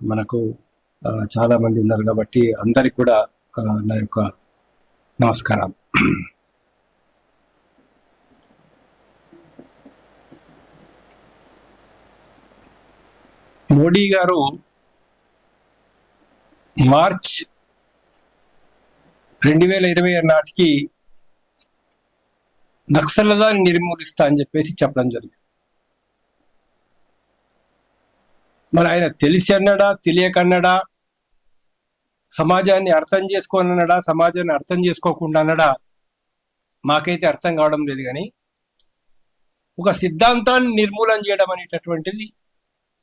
మనకు ఆ, చాలా మంది ఉన్నారు కాబట్టి అందరికి కూడా నా యొక్క నమస్కారం మోడీ గారు మార్చ్ రెండు వేల ఇరవై ఆరు నాటికి నక్సలదాన్ని నిర్మూలిస్తా అని చెప్పేసి చెప్పడం జరిగింది. మరి ఆయన తెలిసి అన్నాడా తెలియక అన్నాడా సమాజాన్ని అర్థం చేసుకొని అన్నాడా సమాజాన్ని అర్థం చేసుకోకుండా అన్నాడా? మాకైతే అర్థం కావడం లేదు కానీ ఒక సిద్ధాంతాన్ని నిర్మూలన చేయడం అనేటటువంటిది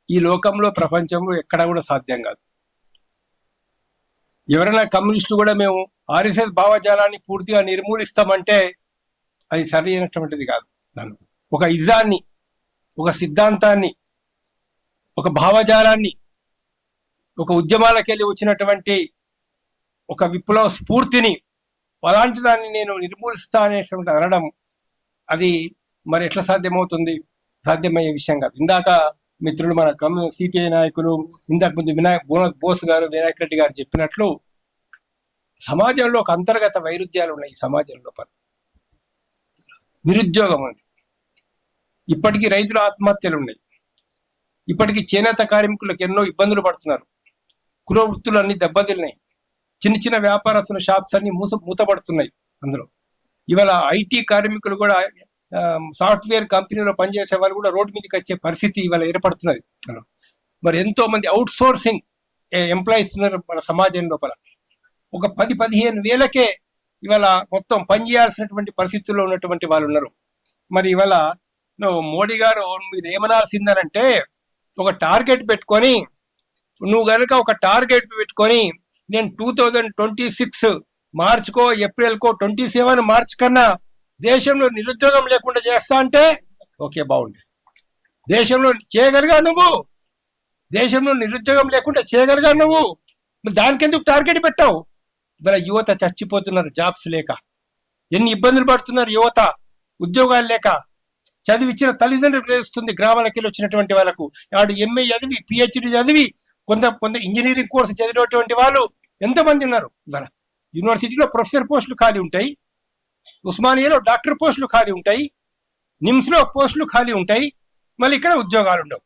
ఈ లోకంలో ప్రపంచంలో ఎక్కడ కూడా సాధ్యం కాదు. ఎవరైనా కమ్యూనిస్టులు కూడా మేము ఆర్ఎస్ఎస్ భావజాలాన్ని పూర్తిగా నిర్మూలిస్తామంటే అది సరి అయినటువంటిది కాదు. దాని ఒక ఇజాన్ని ఒక సిద్ధాంతాన్ని ఒక భావజాలాన్ని ఒక ఉద్యమాలకు వెళ్ళి వచ్చినటువంటి ఒక విప్లవ స్ఫూర్తిని అలాంటి దాన్ని నేను నిర్మూలిస్తా అనేటువంటి అనడం అది మరి ఎట్లా సాధ్యమవుతుంది? సాధ్యమయ్యే విషయం కాదు. ఇందాక మిత్రులు మన కమ్యూ సిపిఐ నాయకులు ఇందాక ముందు వినాయక్ బోనస్ బోస్ గారు వినాయక్ రెడ్డి గారు చెప్పినట్లు సమాజంలో ఒక అంతర్గత వైరుధ్యాలు ఉన్నాయి ఈ సమాజం లోపల. నిరుద్యోగం ఉంది. ఇప్పటికీ రైతుల ఆత్మహత్యలు ఉన్నాయి. ఇప్పటికీ చేనేత కార్మికులకు ఎన్నో ఇబ్బందులు పడుతున్నారు. కుల వృత్తులన్నీ దెబ్బతిన్నాయి. చిన్న చిన్న వ్యాపారస్తుల షాప్స్ అన్ని మూస మూతపడుతున్నాయి అందులో. ఇవాళ ఐటీ కార్మికులు కూడా సాఫ్ట్వేర్ కంపెనీలో పనిచేసే వాళ్ళు కూడా రోడ్డు మీదకి వచ్చే పరిస్థితి ఇవాళ ఏర్పడుతున్నది అందులో. మరి ఎంతో మంది అవుట్ సోర్సింగ్ ఎంప్లాయీస్ ఉన్నారు మన సమాజం లోపల. ఒక పది పదిహేను వేలకే ఇవాళ మొత్తం పని చేయాల్సినటువంటి పరిస్థితుల్లో ఉన్నటువంటి వాళ్ళు ఉన్నారు. మరి ఇవాళ మోడీ గారు మీరు ఏమనాల్సిందనంటే ఒక టార్గెట్ పెట్టుకొని నువ్వు కనుక ఒక టార్గెట్ పెట్టుకొని నేను టూ థౌజండ్ ట్వంటీ సిక్స్ మార్చ్కో ఏప్రిల్కో ట్వంటీ సెవెన్ మార్చ్ కన్నా దేశంలో నిరుద్యోగం లేకుండా చేస్తా అంటే ఓకే బాగుండేది దేశంలో చేయగలిగా నువ్వు. దేశంలో నిరుద్యోగం లేకుండా చేయగలిగా నువ్వు. మరి దానికెందుకు టార్గెట్ పెట్టావు? మరి యువత చచ్చిపోతున్నారు జాబ్స్ లేక. ఎన్ని ఇబ్బందులు పడుతున్నారు యువత ఉద్యోగాలు లేక. చదివిచ్చిన తల్లిదండ్రులు తెలుస్తుంది గ్రామాలకి వెళ్ళి వచ్చినటువంటి వాళ్ళకు. వాడు ఎంఏ చదివి పిహెచ్డి చదివి కొంత కొంత ఇంజనీరింగ్ కోర్సు చదివినటువంటి వాళ్ళు ఎంతమంది ఉన్నారు? ఇవాళ యూనివర్సిటీలో ప్రొఫెసర్ పోస్టులు ఖాళీ ఉంటాయి ఉస్మానియాలో డాక్టర్ పోస్టులు ఖాళీ ఉంటాయి నిమ్స్లో పోస్టులు ఖాళీ ఉంటాయి మళ్ళీ ఇక్కడ ఉద్యోగాలు ఉండవు.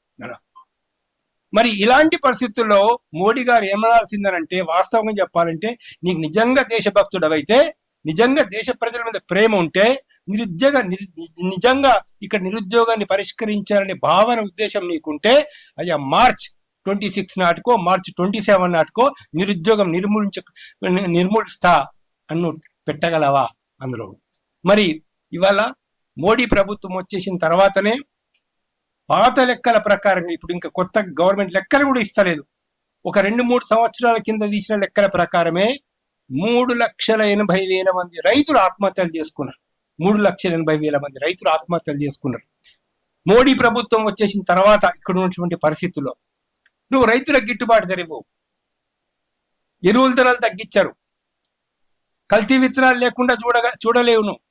మరి ఇలాంటి పరిస్థితుల్లో మోడీ గారు ఏమనాల్సిందనంటే వాస్తవంగా చెప్పాలంటే నీకు నిజంగా దేశభక్తుడవైతే నిజంగా దేశ ప్రజల మీద ప్రేమ ఉంటే నిరుద్యోగ నిజంగా ఇక్కడ నిరుద్యోగాన్ని పరిష్కరించాలనే భావన ఉద్దేశం నీకుంటే అయ్యా మార్చ్ ట్వంటీ సిక్స్ నాటికో మార్చ్ ట్వంటీ సెవెన్ నాటికో నిరుద్యోగం నిర్మూలించ నిర్మూలిస్తా అన్ను పెట్టగలవా అందులో? మరి ఇవాళ మోడీ ప్రభుత్వం వచ్చేసిన తర్వాతనే పాత లెక్కల ప్రకారంగా ఇప్పుడు ఇంకా కొత్త గవర్నమెంట్ లెక్కలు కూడా ఇస్తలేదు. ఒక రెండు మూడు సంవత్సరాల కింద తీసిన లెక్కల ప్రకారమే మూడు లక్షల ఎనభై వేల మంది రైతులు ఆత్మహత్యలు చేసుకున్నారు. మూడు లక్షల ఎనభై వేల మంది రైతులు ఆత్మహత్యలు చేసుకున్నారు. మోడీ ప్రభుత్వం వచ్చేసిన తర్వాత ఇక్కడ ఉన్నటువంటి పరిస్థితుల్లో నువ్వు రైతులకు గిట్టుబాటు ధరవు ఎరువుల ధరలు తగ్గించారు. కల్తీ విత్తనాలు లేకుండా చూడగా చూడలేవు నువ్వు.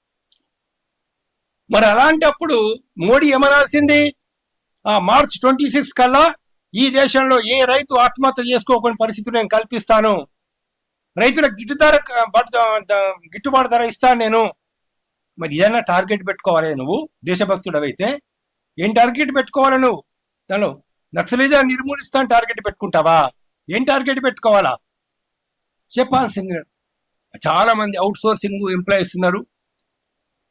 మరి అలాంటప్పుడు మోడీ ఏమనాల్సింది? ఆ మార్చ్ ట్వంటీ సిక్స్ కల్లా ఈ దేశంలో ఏ రైతు ఆత్మహత్య చేసుకోకుండా పరిస్థితి నేను కల్పిస్తాను. రైతులకు గిట్టుదార గిట్టుబాటు ధర ఇస్తాను నేను. మరి ఏదైనా టార్గెట్ పెట్టుకోవాలి నువ్వు దేశభక్తుడవైతే ఏం టార్గెట్ పెట్టుకోవాలి నువ్వు? దానిలో నక్సలిజం నిర్మూలిస్తాను టార్గెట్ పెట్టుకుంటావా? ఏం టార్గెట్ పెట్టుకోవాలా? చెప్పాల్సింది చాలా మంది అవుట్ సోర్సింగ్ ఎంప్లాయీస్ ఉన్నారు.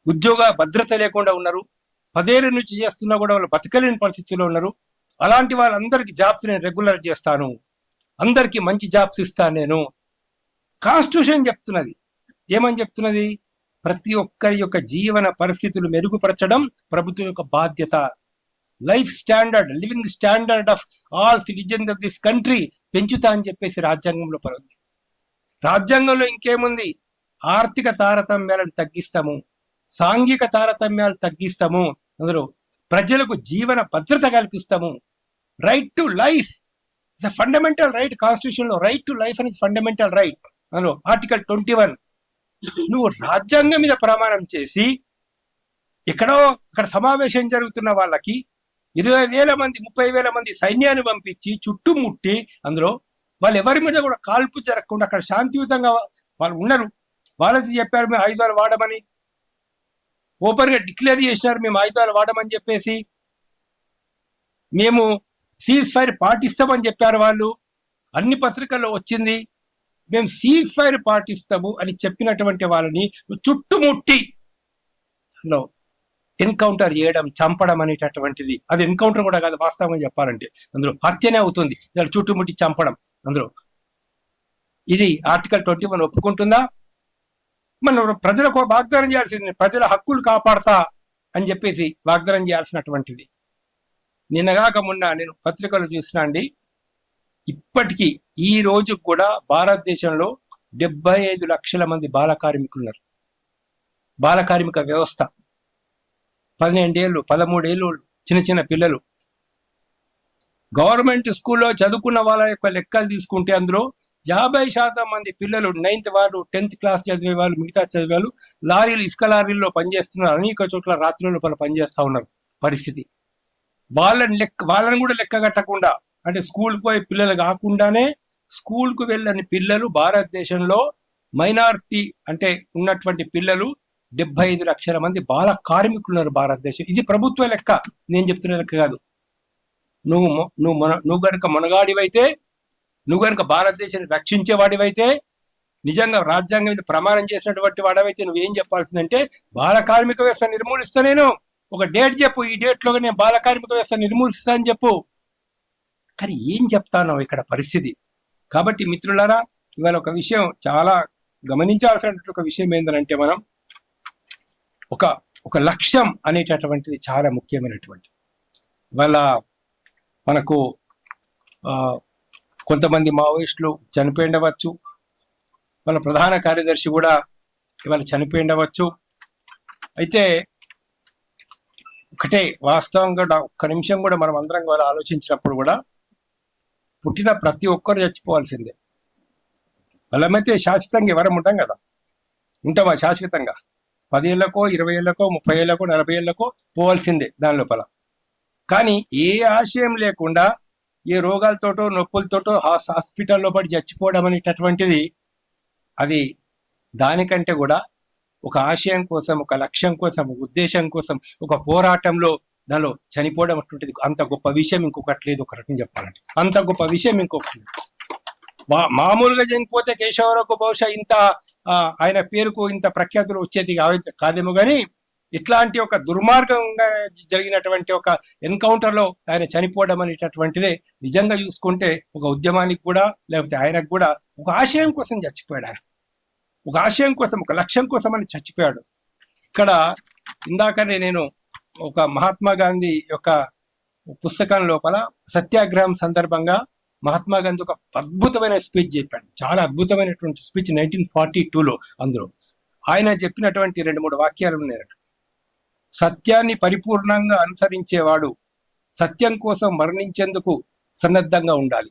ఉద్యోగ భద్రత లేకుండా ఉన్నారు. పదేళ్ళ నుంచి చేస్తున్నా కూడా వాళ్ళు బతకలేని పరిస్థితుల్లో ఉన్నారు. అలాంటి వాళ్ళందరికీ జాబ్స్ నేను రెగ్యులర్ చేస్తాను. అందరికీ మంచి జాబ్స్ ఇస్తాను నేను. కాన్స్టిట్యూషన్ చెప్తున్నది. ఏమని చెప్తున్నది? ప్రతి ఒక్కరి యొక్క జీవన పరిస్థితులు మెరుగుపరచడం ప్రభుత్వం యొక్క బాధ్యత. Life standard living standard of all citizens of this country పెంచుతా అని చెప్పేసి రాజ్యాంగంలో పరుంది. రాజ్యాంగంలో ఇంకేముంది? ఆర్థిక తారతమ్యాలను తగ్గిస్తాము. సాంఘిక తారతమ్యాలు తగ్గిస్తాము. అందులో ప్రజలకు జీవన భద్రత కల్పిస్తాము. Right to life it's fundamental right కాన్స్టిట్యూషన్లో రైట్ టు లైఫ్ అనేది ఫండమెంటల్ రైట్ అందులో ఆర్టికల్ ట్వంటీ వన్ నువ్వు రాజ్యాంగం మీద ప్రమాణం చేసి ఎక్కడో అక్కడ సమావేశం జరుగుతున్న వాళ్ళకి ఇరవై వేల మంది ముప్పై వేల మంది సైన్యాన్ని పంపించి చుట్టుముట్టి అందులో వాళ్ళు ఎవరి మీద కూడా కాల్పు జరగకుండా అక్కడ శాంతియుతంగా వాళ్ళు ఉన్నారు వాళ్ళకి చెప్పారు మేము ఆయుధాలు వాడమని. ఓపెన్గా డిక్లేర్ చేసినారు మేము ఆయుధాలు వాడమని చెప్పేసి. మేము సీజ్ ఫైర్ పాటిస్తామని చెప్పారు వాళ్ళు. అన్ని పత్రికల్లో వచ్చింది. మేము సీజ్ ఫైర్ పాటిస్తాము అని చెప్పినటువంటి వాళ్ళని చుట్టుముట్టి హలో ఎన్కౌంటర్ చేయడం చంపడం అనేటటువంటిది. అది ఎన్కౌంటర్ కూడా కాదు వాస్తవంగా చెప్పాలంటే. అందులో హత్యనే అవుతుంది. ఇలా చుట్టుముట్టి చంపడం. అందులో ఇది ఆర్టికల్ ట్వంటీ వన్ ఒప్పుకుంటుందా? మనం ప్రజలకు వాగ్దానం చేయాల్సింది ప్రజల హక్కులు కాపాడతా అని చెప్పేసి వాగ్దానం చేయాల్సినటువంటిది. నిన్నగాక మొన్న నేను పత్రికలు చూసినా అండి ఇప్పటికీ ఈ రోజు కూడా భారతదేశంలో డెబ్బై ఐదు లక్షల మంది బాల కార్మికులు ఉన్నారు బాల కార్మిక వ్యవస్థ. పన్నెండేళ్ళు పదమూడేళ్ళు చిన్న చిన్న పిల్లలు. గవర్నమెంట్ స్కూల్లో చదువుకున్న వాళ్ళ యొక్క లెక్కలు తీసుకుంటే అందులో యాభై శాతం మంది పిల్లలు నైన్త్ వాళ్ళు టెన్త్ క్లాస్ చదివే వాళ్ళు మిగతా చదివే వాళ్ళు లారీలు ఇసుక లారీల్లో పనిచేస్తున్నారు. అనేక చోట్ల రాత్రుల లోపల పనిచేస్తూ ఉన్నారు పరిస్థితి. వాళ్ళని లెక్క వాళ్ళని కూడా లెక్క కట్టకుండా అంటే స్కూల్కి పోయే పిల్లలు కాకుండానే స్కూల్కు వెళ్ళని పిల్లలు భారతదేశంలో మైనారిటీ అంటే ఉన్నటువంటి పిల్లలు డెబ్బై ఐదు లక్షల మంది బాల కార్మికులు ఉన్నారు భారతదేశం. ఇది ప్రభుత్వ లెక్క నేను చెప్తున్న లెక్క కాదు. నువ్వు నువ్వు మన నువ్వు గనుక మొనగాడివైతే నువ్వు గనుక భారతదేశాన్ని రక్షించేవాడివైతే నిజంగా రాజ్యాంగం మీద ప్రమాణం చేసినటువంటి వాడవైతే నువ్వేం చెప్పాల్సిందంటే బాల కార్మిక వ్యవస్థ నిర్మూలిస్తా నేను. ఒక డేట్ చెప్పు ఈ డేట్లోగా నేను బాల కార్మిక వ్యవస్థ నిర్మూలిస్తానని చెప్పు. కానీ ఏం చెప్తాను ఇక్కడ పరిస్థితి? కాబట్టి మిత్రులారా ఇవాళ ఒక విషయం చాలా గమనించాల్సినటువంటి ఒక విషయం ఏంటంటే మనం ఒక ఒక లక్ష్యం అనేటటువంటిది చాలా ముఖ్యమైనటువంటి ఇవాళ మనకు కొంతమంది మావోయిస్టులు చనిపోయి ఉండవచ్చు వాళ్ళ ప్రధాన కార్యదర్శి కూడా ఇవాళ చనిపోయి ఉండవచ్చు అయితే ఒకటే వాస్తవంగా డా- ఒక్క నిమిషం కూడా మనం అందరం కూడా ఆలోచించినప్పుడు కూడా పుట్టిన ప్రతి ఒక్కరు చచ్చిపోవాల్సిందే. వాళ్ళమైతే శాశ్వతంగా ఎవరం ఉంటాం కదా? ఉంటామా శాశ్వతంగా? పదేళ్ళకో ఇరవై ఏళ్ళకో ముప్పై ఏళ్ళకో నలభై ఏళ్ళకో పోవాల్సిందే దాని లోపల. కానీ ఏ ఆశయం లేకుండా ఏ రోగాలతోటో నొప్పులతోటో హాస్- హాస్పిటల్లో పడి చచ్చిపోవడం అనేటటువంటిది అది దానికంటే కూడా ఒక ఆశయం కోసం ఒక లక్ష్యం కోసం ఒక ఉద్దేశం కోసం ఒక పోరాటంలో దానిలో చనిపోవడం అటువంటిది అంత గొప్ప విషయం ఇంకొకటి లేదు ఒక రకం చెప్పాలంటే. అంత గొప్ప విషయం ఇంకొకటి లేదు. మా- మామూలుగా చనిపోతే కేశవరావుకు బహుశా ఇంత ఆయన పేరుకు ఇంత ప్రఖ్యాతులు వచ్చేది కాదేమో కానీ ఇట్లాంటి ఒక దుర్మార్గంగా జరిగినటువంటి ఒక ఎన్కౌంటర్లో ఆయన చనిపోవడం అనేటటువంటిదే నిజంగా చూసుకుంటే ఒక ఉద్యమానికి కూడా లేకపోతే ఆయనకు కూడా ఒక ఆశయం కోసం చచ్చిపోయాడు ఆయన. ఒక ఆశయం కోసం ఒక లక్ష్యం కోసం అని చచ్చిపోయాడు. ఇక్కడ ఇందాకనే నేను ఒక మహాత్మా గాంధీ యొక్క పుస్తకం లోపల సత్యాగ్రహం సందర్భంగా మహాత్మా గాంధీ ఒక అద్భుతమైన స్పీచ్ చెప్పాడు. చాలా అద్భుతమైనటువంటి స్పీచ్ నైన్టీన్ ఫార్టీ టూలో అందులో. ఆయన చెప్పినటువంటి రెండు మూడు వాక్యాలు ఉన్నాయి సత్యాన్ని పరిపూర్ణంగా అనుసరించేవాడు సత్యం కోసం మరణించేందుకు సన్నద్ధంగా ఉండాలి.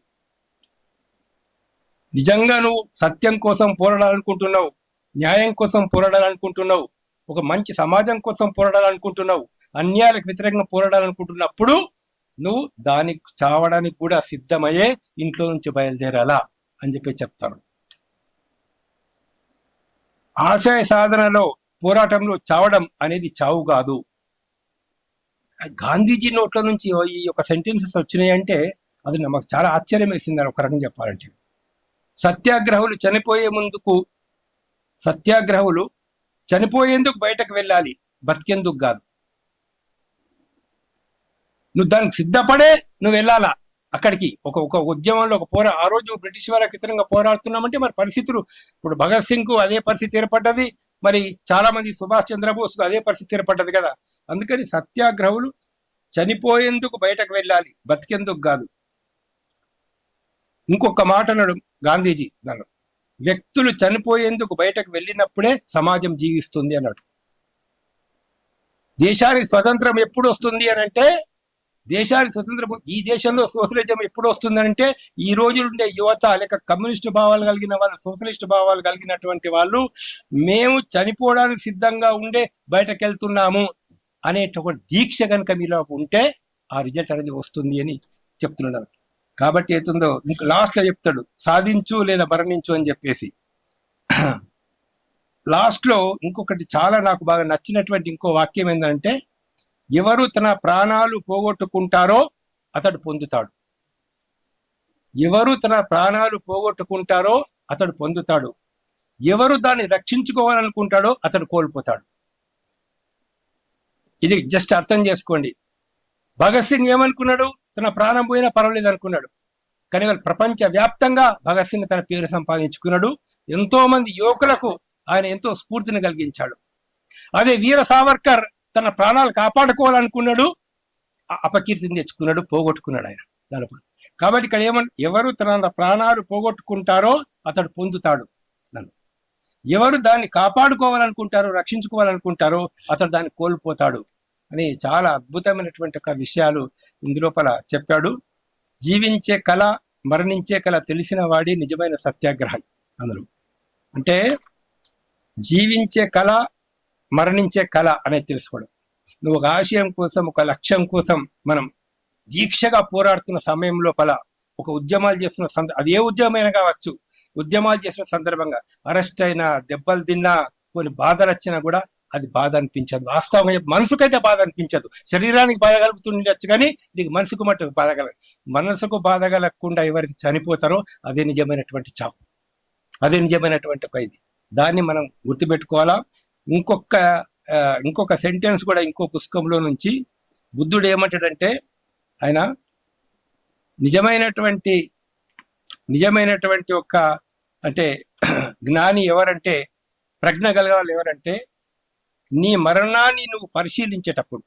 నిజంగా నువ్వు సత్యం కోసం పోరాడాలనుకుంటున్నావు న్యాయం కోసం పోరాడాలనుకుంటున్నావు ఒక మంచి సమాజం కోసం పోరాడాలనుకుంటున్నావు అన్యాయాలకు వ్యతిరేకంగా పోరాడాలనుకుంటున్నప్పుడు నువ్వు దానికి చావడానికి కూడా సిద్ధమయ్యే ఇంట్లో నుంచి బయలుదేరాలా అని చెప్పి చెప్తాను ఆశయ సాధనలో పోరాటంలో చావడం అనేది చావు కాదు. గాంధీజీ నోట్ల నుంచి ఈ యొక్క సెంటెన్సెస్ వచ్చినాయంటే అది నాకు చాలా ఆశ్చర్యం వేసింది ఒక రకం చెప్పాలంటే. సత్యాగ్రహులు చనిపోయే ముందుకు సత్యాగ్రహులు చనిపోయేందుకు బయటకు వెళ్ళాలి. బతికేందుకు కాదు. నువ్వు దానికి సిద్ధపడే నువ్వు వెళ్ళాలా అక్కడికి? ఒక ఒక ఉద్యమంలో ఒక పోరా ఆ రోజు బ్రిటిష్ వారికి వ్యతిరేకంగా పోరాడుతున్నామంటే మరి పరిస్థితులు ఇప్పుడు భగత్ సింగ్కు అదే పరిస్థితి ఏర్పడ్డది మరి చాలా మంది సుభాష్ చంద్రబోస్కు అదే పరిస్థితి ఏర్పడ్డది కదా. అందుకని సత్యాగ్రహులు చనిపోయేందుకు బయటకు వెళ్ళాలి బతికేందుకు కాదు. ఇంకొక మాట అన్నాడు గాంధీజీ దానిలో. వ్యక్తులు చనిపోయేందుకు బయటకు వెళ్ళినప్పుడే సమాజం జీవిస్తుంది అన్నాడు. దేశానికి స్వతంత్రం ఎప్పుడు వస్తుంది అని అంటే దేశానికి స్వతంత్రం ఈ దేశంలో సోషలిజం ఎప్పుడు వస్తుందంటే ఈ రోజులుండే ఉండే యువత లేక కమ్యూనిస్ట్ భావాలు కలిగిన వాళ్ళు సోషలిస్ట్ భావాలు కలిగినటువంటి వాళ్ళు మేము చనిపోవడానికి సిద్ధంగా ఉండే బయటకు వెళ్తున్నాము అనేటువంటి దీక్ష కనుక మీలో ఉంటే ఆ రిజల్ట్ అనేది వస్తుంది అని చెప్తున్నాను కాబట్టి ఏతుందో ఇంక లాస్ట్లో చెప్తాడు సాధించు లేదా మరణించు అని చెప్పేసి. లాస్ట్లో ఇంకొకటి చాలా నాకు బాగా నచ్చినటువంటి ఇంకో వాక్యం ఏంటంటే ఎవరు తన ప్రాణాలు పోగొట్టుకుంటారో అతడు పొందుతాడు. ఎవరు తన ప్రాణాలు పోగొట్టుకుంటారో అతడు పొందుతాడు. ఎవరు దాన్ని రక్షించుకోవాలనుకుంటాడో అతడు కోల్పోతాడు. ఇది జస్ట్ అర్థం చేసుకోండి. భగత్ సింగ్ ఏమనుకున్నాడు? తన ప్రాణం పోయినా పర్వాలేదు అనుకున్నాడు. కానీ వాళ్ళు ప్రపంచ వ్యాప్తంగా భగత్ సింగ్ తన పేరు సంపాదించుకున్నాడు. ఎంతో మంది యువకులకు ఆయన ఎంతో స్ఫూర్తిని కలిగించాడు. అదే వీర సావర్కర్ తన ప్రాణాలు కాపాడుకోవాలనుకున్నాడు. అపకీర్తిని తెచ్చుకున్నాడు పోగొట్టుకున్నాడు ఆయన. దానిపై కాబట్టి ఇక్కడ ఏమన్ ఎవరు తన ప్రాణాలు పోగొట్టుకుంటారో అతడు పొందుతాడు. నన్ను. ఎవరు దాన్ని కాపాడుకోవాలనుకుంటారో రక్షించుకోవాలనుకుంటారో అతడు దాన్ని కోల్పోతాడు. అని చాలా అద్భుతమైనటువంటి ఒక విషయాలు ఇందులోపల చెప్పాడు. జీవించే కళ మరణించే కళ తెలిసిన వాడి నిజమైన సత్యాగ్రహం అందులో. అంటే జీవించే కళ మరణించే కళ అనేది తెలుసుకోవడం. నువ్వు ఒక ఆశయం కోసం ఒక లక్ష్యం కోసం మనం దీక్షగా పోరాడుతున్న సమయం లోపల ఒక ఉద్యమాలు చేస్తున్న సంద అది ఏ ఉద్యమైనా కావచ్చు. ఉద్యమాలు చేసిన సందర్భంగా అరెస్ట్ అయినా దెబ్బలు తిన్నా కొన్ని బాధలు వచ్చినా కూడా అది బాధ అనిపించదు. వాస్తవంగా మనసుకైతే బాధ అనిపించదు. శరీరానికి బాధ కలుగుతుండొచ్చు కానీ నీకు మనసుకు మట్టు బాధ కల మనసుకు బాధ కలగకుండా ఎవరైతే చనిపోతారో అదే నిజమైనటువంటి చావు. అదే నిజమైనటువంటి ఖైదీ దాన్ని మనం గుర్తుపెట్టుకోవాలా? ఇంకొక ఇంకొక సెంటెన్స్ కూడా ఇంకో పుస్తకంలో నుంచి బుద్ధుడు ఏమంటాడంటే ఆయన నిజమైనటువంటి నిజమైనటువంటి ఒక అంటే జ్ఞాని ఎవరంటే ప్రజ్ఞ కలగాలి ఎవరంటే నీ మరణాన్ని నువ్వు పరిశీలించేటప్పుడు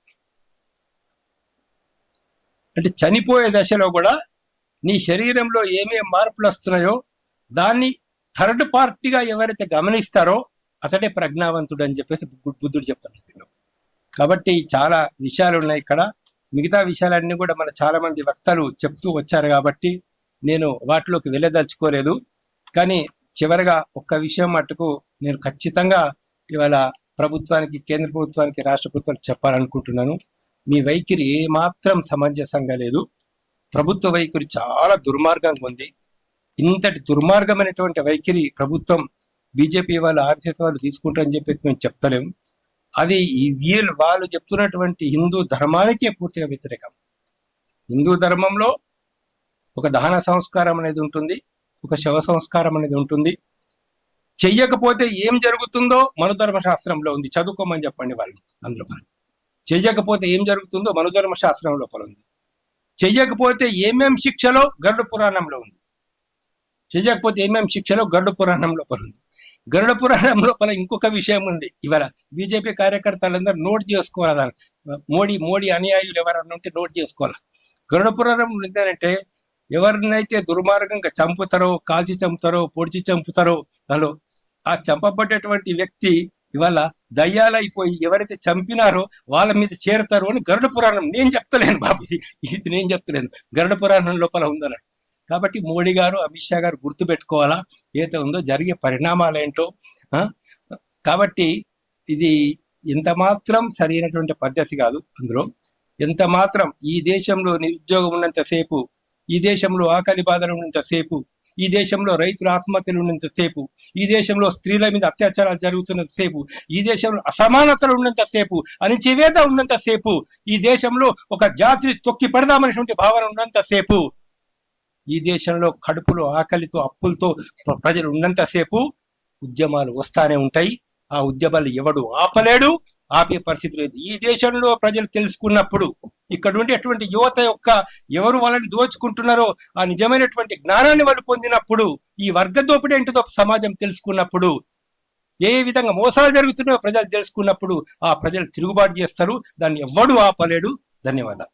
అంటే చనిపోయే దశలో కూడా నీ శరీరంలో ఏమేం మార్పులు వస్తున్నాయో దాన్ని థర్డ్ పార్టీగా ఎవరైతే గమనిస్తారో అతడే ప్రజ్ఞావంతుడు అని చెప్పేసి బుద్ధుడు చెప్తాడు కాబట్టి చాలా విషయాలు ఉన్నాయి ఇక్కడ. మిగతా విషయాలన్నీ కూడా మన చాలా మంది వక్తలు చెప్తూ వచ్చారు కాబట్టి నేను వాటిలోకి వెళ్ళదలుచుకోలేదు. కానీ చివరగా ఒక్క విషయం మట్టుకు నేను ఖచ్చితంగా ఇవాళ ప్రభుత్వానికి కేంద్ర ప్రభుత్వానికి రాష్ట్ర ప్రభుత్వానికి చెప్పాలనుకుంటున్నాను. మీ వైఖరి ఏమాత్రం సమంజసంగా లేదు. ప్రభుత్వ వైఖరి చాలా దుర్మార్గంగా ఉంది. ఇంతటి దుర్మార్గమైనటువంటి వైఖరి ప్రభుత్వం బీజేపీ వాళ్ళు ఆర్ఎస్ఎస్ వాళ్ళు తీసుకుంటారని చెప్పేసి మేము చెప్తలేము అది ఈ వీళ్ళు వాళ్ళు చెప్తున్నటువంటి హిందూ ధర్మానికే పూర్తిగా వ్యతిరేకం. హిందూ ధర్మంలో ఒక దహన సంస్కారం అనేది ఉంటుంది ఒక శవ సంస్కారం అనేది ఉంటుంది. చెయ్యకపోతే ఏం జరుగుతుందో మనుధర్మ శాస్త్రంలో ఉంది. చదువుకోమని చెప్పండి వాళ్ళు అందులో. చెయ్యకపోతే ఏం జరుగుతుందో మనుధర్మశాస్త్రం లోపల ఉంది. చెయ్యకపోతే ఏమేం శిక్షలో గరుడ పురాణంలో ఉంది. చెయ్యకపోతే ఏమేం శిక్షలో గరుడ పురాణం లోపల ఉంది. గరుడ పురాణం లోపల ఇంకొక విషయం ఉంది. ఇవాళ బీజేపీ కార్యకర్తలందరూ నోట్ చేసుకోవాలి? మోడీ మోడీ అనుయాయులు ఎవరన్నా ఉంటే నోట్ చేసుకోవాలి? గరుడ పురాణం ఏంటంటే ఎవరినైతే దుర్మార్గంగా చంపుతారో కాల్చి చంపుతారో పొడిచి చంపుతారో వాళ్ళు ఆ చంపబడ్డటువంటి వ్యక్తి ఇవాళ దయ్యాలైపోయి ఎవరైతే చంపినారో వాళ్ళ మీద చేరతారు అని గరుడ పురాణం నేను చెప్తలేను బాబు. ఇది ఇది నేను చెప్తలేను. గరుడ పురాణం లోపల ఉందన్నాడు. కాబట్టి మోడీ గారు అమిత్ షా గారు గుర్తు పెట్టుకోవాలా ఏదైతే ఉందో జరిగే పరిణామాలు ఏంటో? ఆ? కాబట్టి ఇది ఎంత మాత్రం సరైనటువంటి పద్ధతి కాదు అందులో. ఎంత మాత్రం ఈ దేశంలో నిరుద్యోగం ఉన్నంతసేపు ఈ దేశంలో ఆకలి బాధలు ఉన్నంతసేపు ఈ దేశంలో రైతుల ఆత్మహత్యలు ఉన్నంతసేపు ఈ దేశంలో స్త్రీల మీద అత్యాచారాలు జరుగుతున్నంతసేపు ఈ దేశంలో అసమానతలు ఉన్నంతసేపు అణిచివేత ఉన్నంతసేపు ఈ దేశంలో ఒక జాతిని తొక్కి పెడదామనేటువంటి భావన ఉన్నంతసేపు ఈ దేశంలో కడుపులో ఆకలితో అప్పులతో ప్రజలు ఉన్నంతసేపు ఉద్యమాలు వస్తానే ఉంటాయి. ఆ ఉద్యమాలు ఎవడు ఆపలేడు. ఆపే పరిస్థితి లేదు. ఈ దేశంలో ప్రజలు తెలుసుకున్నప్పుడు ఇక్కడ ఉండేటువంటి యువత యొక్క ఎవరు వాళ్ళని దోచుకుంటున్నారో ఆ నిజమైనటువంటి జ్ఞానాన్ని వాళ్ళు పొందినప్పుడు ఈ వర్గ దోపిడీ ఏంటిదో సమాజం తెలుసుకున్నప్పుడు ఏ విధంగా మోసాలు జరుగుతున్నాయో ప్రజలు తెలుసుకున్నప్పుడు ఆ ప్రజలు తిరుగుబాటు చేస్తారు. దాన్ని ఎవ్వడూ ఆపలేడు. ధన్యవాదాలు.